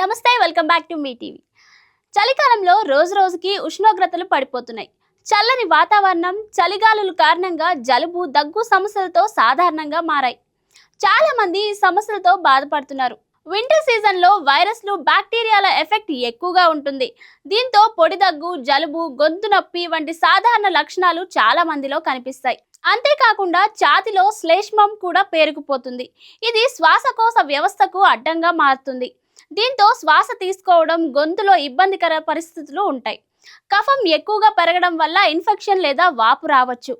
నమస్తే welcome back to Mee TV. చలికాలంలో రోజు రోజుకి ఉష్ణోగ్రతలు పడిపోతున్నాయి. చల్లని వాతావరణం చలిగాలుల కారణంగా జలుబు దగ్గు సమస్యలతో సాధారణంగా మారాయి. చాలామంది ఈ సమస్యలతో బాధపడుతున్నారు. వింటర్ సీజన్లో వైరస్లు బ్యాక్టీరియాల ఎఫెక్ట్ ఎక్కువగా ఉంటుంది. దీంతో పొడి దగ్గు జలుబు గొంతు నొప్పి వంటి సాధారణ లక్షణాలు చాలా మందిలో కనిపిస్తాయి. అంతేకాకుండా ఛాతిలో శ్లేష్మం కూడా పేరుకుపోతుంది. ఇది శ్వాసకోశ వ్యవస్థకు అడ్డంగా మారుతుంది. దీంతో శ్వాస తీసుకోవడం గొంతులో ఇబ్బందికర పరిస్థితులు ఉంటాయి. కఫం ఎక్కువగా పెరగడం వల్ల ఇన్ఫెక్షన్ లేదా వాపు రావచ్చు.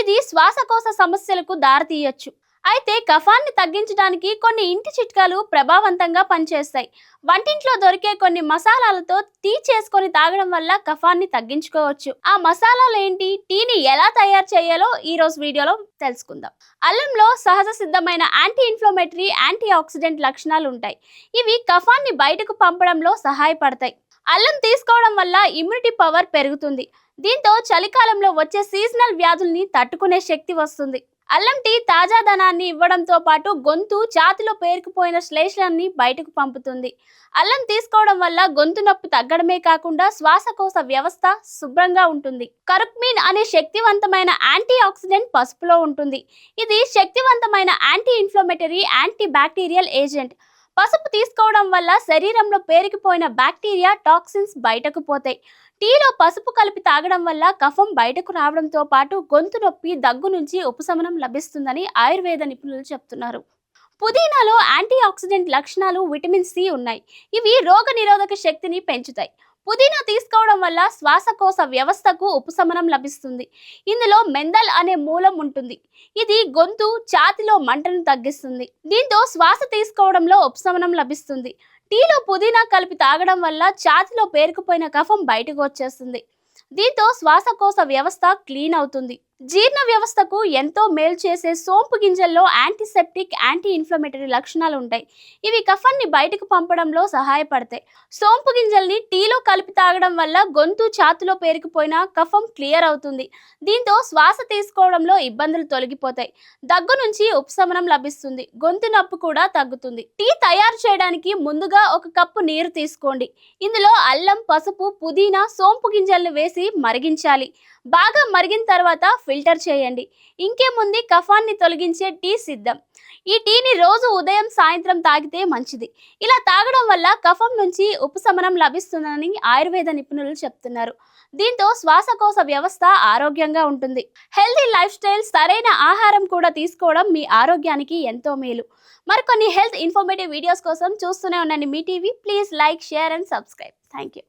ఇది శ్వాసకోశ సమస్యలకు దారితీయచ్చు. అయితే కఫాన్ని తగ్గించడానికి కొన్ని ఇంటి చిట్కాలు ప్రభావవంతంగా పనిచేస్తాయి. వంటింట్లో దొరికే కొన్ని మసాలాలతో టీ చేసుకొని తాగడం వల్ల కఫాన్ని తగ్గించుకోవచ్చు. ఆ మసాలాలు ఏంటి? టీని ఎలా తయారు చేయాలో ఈ రోజు వీడియోలో తెలుసుకుందాం. అల్లంలో సహజ సిద్ధమైన యాంటీ ఇన్ఫ్లమేటరీ యాంటీ ఆక్సిడెంట్ లక్షణాలు ఉంటాయి. ఇవి కఫాన్ని బయటకు పంపడంలో సహాయపడతాయి. అల్లం తీసుకోవడం వల్ల ఇమ్యూనిటీ పవర్ పెరుగుతుంది. దీంతో చలికాలంలో వచ్చే సీజనల్ వ్యాధుల్ని తట్టుకునే శక్తి వస్తుంది. అల్లం టీ తాజాదనాన్ని ఇవ్వడంతో పాటు గొంతు ఛాతిలో పేరుకుపోయిన శ్లేషాన్ని బయటకు పంపుతుంది. అల్లం తీసుకోవడం వల్ల గొంతు నొప్పి తగ్గడమే కాకుండా శ్వాసకోశ వ్యవస్థ శుభ్రంగా ఉంటుంది. కరుక్మిన్ అనే శక్తివంతమైన యాంటీ ఆక్సిడెంట్ పసుపులో ఉంటుంది. ఇది శక్తివంతమైన anti inflammatory anti bacterial agent. పసుపు తీసుకోవడం వల్ల శరీరంలో పేరుకుపోయిన బ్యాక్టీరియా టాక్సిన్స్ బయటకు పోతాయి. టీలో పసుపు కలిపి తాగడం వల్ల కఫం బయటకు రావడంతో పాటు గొంతు నొప్పి దగ్గు నుంచి ఉపశమనం లభిస్తుందని ఆయుర్వేద నిపుణులు చెప్తున్నారు. పుదీనాలో యాంటీ ఆక్సిడెంట్ లక్షణాలు విటమిన్ సి ఉన్నాయి. ఇవి రోగ నిరోధక శక్తిని పెంచుతాయి. పుదీనా తీసుకోవడం వల్ల శ్వాసకోశ వ్యవస్థకు ఉపశమనం లభిస్తుంది. ఇందులో మెందల్ అనే మూలం ఉంటుంది. ఇది గొంతు ఛాతిలో మంటను తగ్గిస్తుంది. దీంతో శ్వాస తీసుకోవడంలో ఉపశమనం లభిస్తుంది. టీలో పుదీనా కలిపి తాగడం వల్ల ఛాతిలో పేరుకుపోయిన కఫం బయటకు వచ్చేస్తుంది. దీంతో శ్వాసకోశ వ్యవస్థ క్లీన్ అవుతుంది. జీర్ణ వ్యవస్థకు ఎంతో మేలు చేసే సోంపు గింజల్లో యాంటీసెప్టిక్ యాంటీ ఇన్ఫ్లమేటరీ లక్షణాలు ఉంటాయి. ఇవి కఫాన్ని బయటకు పంపడంలో సహాయపడతాయి. సోంపు గింజల్ని టీలో కలిపి తాగడం వల్ల గొంతు ఛాతిలో పేరుకుపోయిన కఫం క్లియర్ అవుతుంది. దీంతో శ్వాస తీసుకోవడంలో ఇబ్బందులు తొలగిపోతాయి. దగ్గు నుంచి ఉపశమనం లభిస్తుంది. గొంతు నొప్పి కూడా తగ్గుతుంది. టీ తయారు చేయడానికి ముందుగా ఒక కప్పు నీరు తీసుకోండి. ఇందులో అల్లం పసుపు పుదీనా సోంపు గింజలను వేసి మరిగించాలి. బాగా మరిగిన తర్వాత ఫిల్టర్ చేయండి. ఇంకేముంది? కఫాన్ని తొలగించే టీ సిద్ధం. ఈ టీని రోజు ఉదయం సాయంత్రం తాగితే మంచిది. ఇలా తాగడం వల్ల కఫం నుంచి ఉపశమనం లభిస్తుందని ఆయుర్వేద నిపుణులు చెప్తున్నారు. దీంతో శ్వాసకోశ వ్యవస్థ ఆరోగ్యంగా ఉంటుంది. హెల్తీ లైఫ్ స్టైల్ సరైన ఆహారం కూడా తీసుకోవడం మీ ఆరోగ్యానికి ఎంతో మేలు. మరికొన్ని హెల్త్ ఇన్ఫర్మేటివ్ వీడియోస్ కోసం చూస్తూనే ఉండండి. Mee TV please like share and subscribe. Thank you